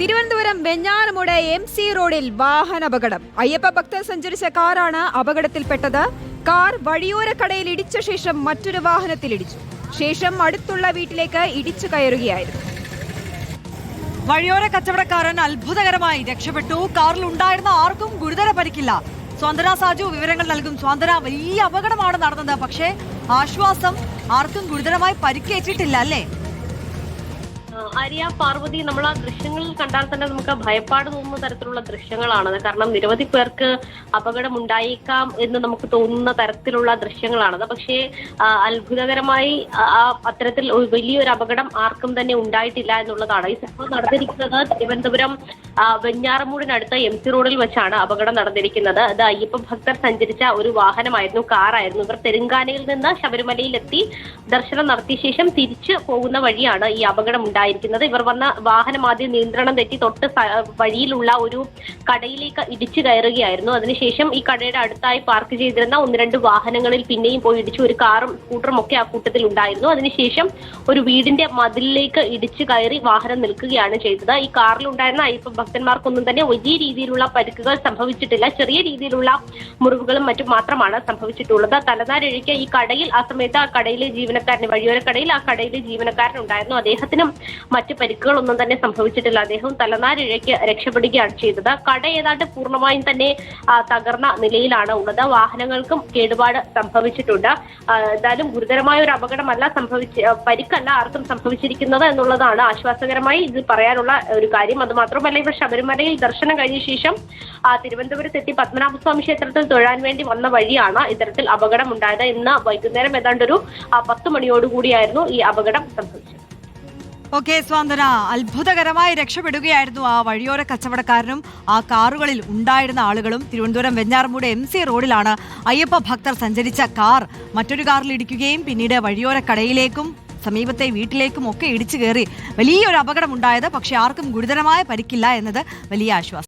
Thiruvananthapuram Venjaramoodu M C റോഡിൽ വാഹനാപകടം അയ്യപ്പ ഭക്തർ സഞ്ചരിച്ച കാറാണ് അപകടത്തിൽപ്പെട്ടത്. കാർ വഴിയോര കടയിൽ ഇടിച്ച ശേഷം മറ്റൊരു വാഹനത്തിൽ ഇടിച്ചു. ശേഷം അടുത്തുള്ള വീട്ടിലേക്ക് ഇടിച്ചു കയറുകയായിരുന്നു. വഴിയോര കച്ചവടക്കാരൻ അത്ഭുതകരമായി രക്ഷപ്പെട്ടു. കാറിൽ ഉണ്ടായിരുന്ന ആർക്കും ഗുരുതര പരിക്കില്ല. സ്വാന്തന സാജു വിവരങ്ങൾ നൽകും. സ്വാന്തന വലിയ അപകടമാണ് നടന്നത്. പക്ഷേ ആശ്വാസം ആർക്കും ഗുരുതരമായി പരിക്കേറ്റിട്ടില്ല അല്ലേ? ആര്യ പാർവതി നമ്മൾ ആ ദൃശ്യങ്ങളിൽ കണ്ടാൽ തന്നെ നമുക്ക് ഭയപ്പാട് തോന്നുന്ന തരത്തിലുള്ള ദൃശ്യങ്ങളാണ്. കാരണം നിരവധി പേർക്ക് അപകടം ഉണ്ടായേക്കാം എന്ന് നമുക്ക് തോന്നുന്ന തരത്തിലുള്ള ദൃശ്യങ്ങളാണത് പക്ഷേ അത്ഭുതകരമായി ആ, അത്തരത്തിൽ വലിയൊരു അപകടം ആർക്കും തന്നെ ഉണ്ടായിട്ടില്ല എന്നുള്ളതാണ്. ഈ സംഭവം നടന്നിരിക്കുന്നത് തിരുവനന്തപുരം വെഞ്ഞാറമൂടിനടുത്ത എം സി റോഡിൽ വെച്ചാണ് അപകടം നടന്നിരിക്കുന്നത്. അത് അയ്യപ്പ ഭക്തർ സഞ്ചരിച്ച ഒരു വാഹനമായിരുന്നു കാറായിരുന്നു. ഇവർ തെലുങ്കാനയിൽ നിന്ന് ശബരിമലയിലെത്തി ദർശനം നടത്തിയ ശേഷം തിരിച്ചു പോകുന്ന വഴിയാണ് ഈ അപകടം ഉണ്ടായിരിക്കുന്നത് ഇവർ വന്ന വാഹനം ആദ്യം നിയന്ത്രണം തെറ്റി തൊട്ട് വഴിയിലുള്ള ഒരു കടയിലേക്ക് ഇടിച്ചു കയറുകയായിരുന്നു. അതിനുശേഷം ഈ കടയുടെ അടുത്തായി പാർക്ക് ചെയ്തിരുന്ന ഒന്ന് രണ്ട് വാഹനങ്ങളിൽ പിന്നെയും പോയി ഇടിച്ചു ഒരു കാറും സ്കൂട്ടറും ഒക്കെ ആ കൂട്ടത്തിൽ ഉണ്ടായിരുന്നു. അതിനുശേഷം ഒരു വീടിന്റെ മതിലിലേക്ക് ഇടിച്ചു കയറി വാഹനം നിൽക്കുകയാണ് ചെയ്തത്. ഈ കാറിലുണ്ടായിരുന്ന അയ്യപ്പ ഭക്തന്മാർക്കൊന്നും തന്നെ വലിയ രീതിയിലുള്ള പരിക്കുകൾ സംഭവിച്ചിട്ടില്ല. ചെറിയ രീതിയിലുള്ള മുറിവുകളും മറ്റും മാത്രമാണ് സംഭവിച്ചിട്ടുള്ളത്. തലനാരിഴയ്ക്ക് ഈ കടയിൽ ആ സമയത്ത് ആ കടയിലെ ജീവനക്കാരന് വഴിയോര കടയിൽ ആ കടയിലെ ജീവനക്കാരൻ ഉണ്ടായിരുന്നു. അദ്ദേഹത്തിനും മറ്റ് പരിക്കുകളൊന്നും തന്നെ സംഭവിച്ചിട്ടില്ല. അദ്ദേഹം തലനാരിഴയ്ക്ക് രക്ഷപ്പെടുകയാണ് ചെയ്തത്. കട ഏതാണ്ട് പൂർണമായും തന്നെ തകർന്ന നിലയിലാണ് ഉള്ളത്. വാഹനങ്ങൾക്കും കേടുപാട് സംഭവിച്ചിട്ടുണ്ട്. എന്തായാലും ഗുരുതരമായ ഒരു അപകടമല്ല സംഭവിച്ച പരിക്കല്ല ആർക്കും സംഭവിച്ചിരിക്കുന്നത് എന്നുള്ളതാണ് ആശ്വാസകരമായി ഇത് പറയാനുള്ള ഒരു കാര്യം. അത് മാത്രമല്ല ഇവർ ശബരിമലയിൽ ദർശനം കഴിഞ്ഞ ശേഷം തിരുവനന്തപുരത്ത് എത്തി പത്മനാഭസ്വാമി ക്ഷേത്രത്തിൽ തൊഴാൻ വേണ്ടി വന്ന വഴിയാണ് ഇത്തരത്തിൽ അപകടം ഉണ്ടായത് ഇന്ന് വൈകുന്നേരം ഏതാണ്ട് ഒരു ആ, പത്ത് മണിയോടുകൂടിയായിരുന്നു ഈ അപകടം സംഭവിച്ചത്. ഓക്കെ സ്വാന്തന അത്ഭുതകരമായി രക്ഷപ്പെടുകയായിരുന്നു ആ വഴിയോര കച്ചവടക്കാരനും ആ കാറുകളിൽ ഉണ്ടായിരുന്ന ആളുകളും തിരുവനന്തപുരം വെഞ്ഞാറമൂട് എം സി റോഡിലാണ് അയ്യപ്പ ഭക്തർ സഞ്ചരിച്ച കാർ. മറ്റൊരു കാറിൽ ഇടിക്കുകയും പിന്നീട് വഴിയോര കടയിലേക്കും സമീപത്തെ വീട്ടിലേക്കും ഒക്കെ ഇടിച്ചു കയറി. വലിയൊരു അപകടമുണ്ടായത് പക്ഷേ ആർക്കും ഗുരുതരമായ പരിക്കില്ല എന്നത് വലിയ ആശ്വാസം.